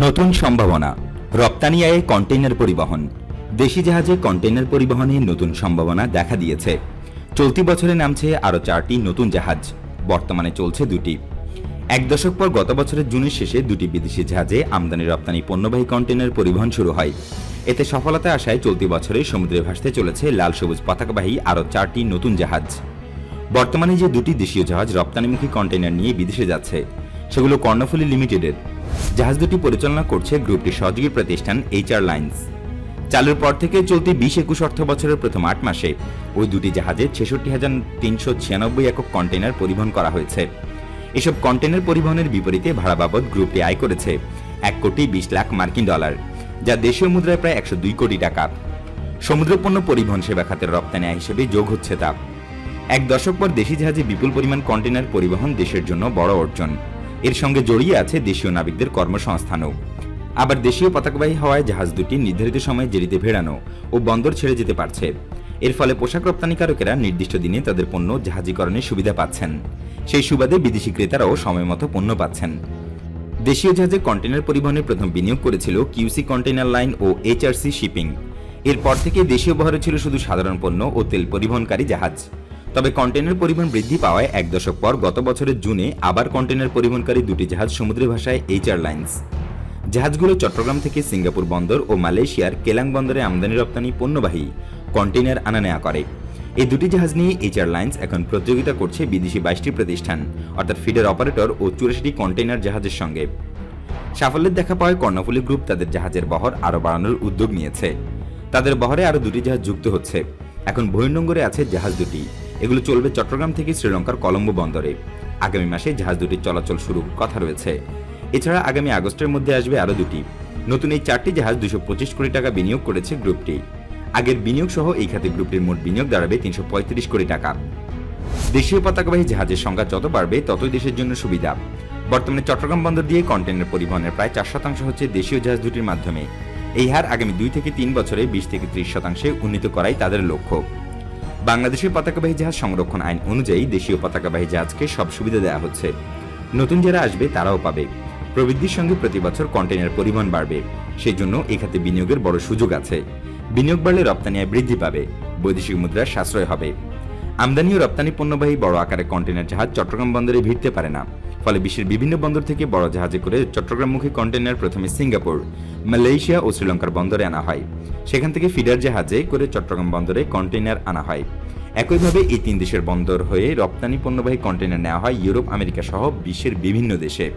নতুন সম্ভাবনা। রপ্তানি আয়ে কন্টেইনার পরিবহন। দেশি জাহাজে কন্টেইনার পরিবহনে নতুন সম্ভাবনা দেখা দিয়েছে। চলতি বছরে নামছে আরও চারটি নতুন জাহাজ। বর্তমানে চলছে দুটি। এক দশক পর গত বছরের জুনের শেষে দুটি বিদেশি জাহাজে আমদানি রপ্তানি পণ্যবাহী কন্টেইনার পরিবহন শুরু হয়। এতে সফলতা আসায় চলতি বছরে সমুদ্রে ভাসতে চলেছে লাল সবুজ পতাকাবাহী আরও চারটি নতুন জাহাজ। বর্তমানে যে দুটি দেশীয় জাহাজ রপ্তানিমুখী কন্টেইনার নিয়ে বিদেশে যাচ্ছে, সেগুলো কর্ণফুলী লিমিটেডের। জাহাজ দুটি পরিচালনা করছে গ্রুপটির সহযোগী প্রতিষ্ঠান এইচআর লাইন্স চালুর পর থেকে চলতি বিশ একুশ অর্থ বছরের প্রথম আট মাসে ওই দুটি জাহাজে ছেষট্টি হাজার তিনশো ছিয়ানব্বই একক কন্টেইনার পরিবহন করা হয়েছে। এসব কন্টেইনার পরিবহনের বিপরীতে ভাড়া বাবদ গ্রুপটি আয় করেছে এক কোটি বিশ লাখ মার্কিন ডলার, যা দেশীয় মুদ্রায় প্রায় একশো দুই কোটি টাকা। সমুদ্রপণ্য পরিবহন সেবা খাতের রপ্তানি আয় হিসেবে যোগ হচ্ছে তা। এক দশক পর দেশি জাহাজে বিপুল পরিমাণ কন্টেইনার পরিবহন দেশের জন্য বড় অর্জন। এর সঙ্গে জড়িয়ে আছে দেশীয় নাবিকদের কর্মসংস্থানও। আবার দেশীয় পতাকাবাহী হওয়ায় জাহাজ দুটি নির্ধারিত সময়ে জেরিতে ভেড়ানো ও বন্দর ছেড়ে যেতে পারছে। এর ফলে পোশাক রপ্তানিকারকেরা নির্দিষ্ট দিনে তাদের পণ্য জাহাজীকরণের সুবিধা পাচ্ছেন। সেই সুবাদে বিদেশি ক্রেতারাও সময়মতো পণ্য পাচ্ছেন। দেশীয় জাহাজে কন্টেনার পরিবহনে প্রথম বিনিয়োগ করেছিল কিউসি কন্টেনার লাইন ও এইচআরসি শিপিং। এরপর থেকে দেশীয় বহরে ছিল শুধু সাধারণ পণ্য ও তেল পরিবহনকারী জাহাজ। তবে কন্টেনার পরিমাণ বৃদ্ধি পাওয়ায় এক দশক পর গত বছরের জুনে আবার কন্টেনার পরিবহনকারী দুটি জাহাজ সমুদ্রে ভাষায় এইচআর লাইন্স জাহাজগুলো চট্টগ্রাম থেকে সিঙ্গাপুর বন্দর ও মালয়েশিয়ার কেলাং বন্দরে আমদানি রপ্তানি পণ্যবাহী কন্টেইনার আনা নেয়া করে। এই দুটি জাহাজ নিয়ে এইচআর লাইন্স এখন প্রতিযোগিতা করছে বিদেশি বাইশটি প্রতিষ্ঠান, অর্থাৎ ফিডার অপারেটর ও চুরাশিটি কন্টেইনার জাহাজের সঙ্গে। সাফল্যের দেখা পাওয়ায় কর্ণফুলী গ্রুপ তাদের জাহাজের বহর আরও বাড়ানোর উদ্যোগ নিয়েছে। তাদের বহরে আরও দুটি জাহাজ যুক্ত হচ্ছে। এখন বহির্নঙ্গরে আছে জাহাজ দুটি। এগুলো চলবে চট্টগ্রাম থেকে শ্রীলঙ্কার কলম্বো বন্দরে। আগামী মাসে জাহাজ দুটির চলাচল শুরুর কথা রয়েছে। এছাড়া আগামী আগস্টের মধ্যে আসবে আরও দুটি। নতুন এই চারটি জাহাজ দুশো পঁচিশ কোটি টাকা বিনিয়োগ করেছে গ্রুপটি। আগের বিনিয়োগ সহ এই খাতে গ্রুপটির মোট বিনিয়োগ দাঁড়াবে তিনশো পঁয়ত্রিশ কোটি টাকা। দেশীয় পতাকাবাহী জাহাজের সংখ্যা যত বাড়বে, ততই দেশের জন্য সুবিধা। বর্তমানে চট্টগ্রাম বন্দর দিয়ে কন্টেনার পরিবহনের প্রায় চার শতাংশ হচ্ছে দেশীয় জাহাজ দুটির মাধ্যমে। এই হার আগামী দুই থেকে তিন বছরে বিশ থেকে ত্রিশ শতাংশে উন্নীত করাই তাদের লক্ষ্য। বাংলাদেশের পতাকাবাহী জাহাজ সংরক্ষণ আইন অনুযায়ী দেশীয় পতাকাবাহী জাহাজকে সব সুবিধা দেওয়া হচ্ছে। নতুন যারা আসবে, তারাও পাবে। প্রবৃদ্ধির সঙ্গে প্রতি বছর কন্টেনার পরিমাণ বাড়বে। সেই জন্য এখাতে খাতে বিনিয়োগের বড় সুযোগ আছে। বিনিয়োগ বাড়লে রপ্তানি আয় বৃদ্ধি পাবে। বৈদেশিক মুদ্রার সাশ্রয় হবে। আমদানি ও রপ্তানি পণ্যবাহী বড় আকারে কন্টেনার জাহাজ চট্টগ্রাম বন্দরে ভিড়তে পারে না। ফলে বিশ্বের বিভিন্ন বন্দর থেকে বড় জাহাজে করে চট্টগ্রামমুখী কন্টেনার প্রথমে সিঙ্গাপুর, মালয়েশিয়া ও শ্রীলঙ্কার বন্দরে আনা হয়। সেখান থেকে ফিডার জাহাজে করে চট্টগ্রাম বন্দরে কন্টেনার আনা হয়। একইভাবে এই তিন দেশের বন্দর হয়ে রপ্তানি পণ্যবাহী কন্টেনার নেওয়া হয় ইউরোপ, আমেরিকা সহ বিশ্বের বিভিন্ন দেশে।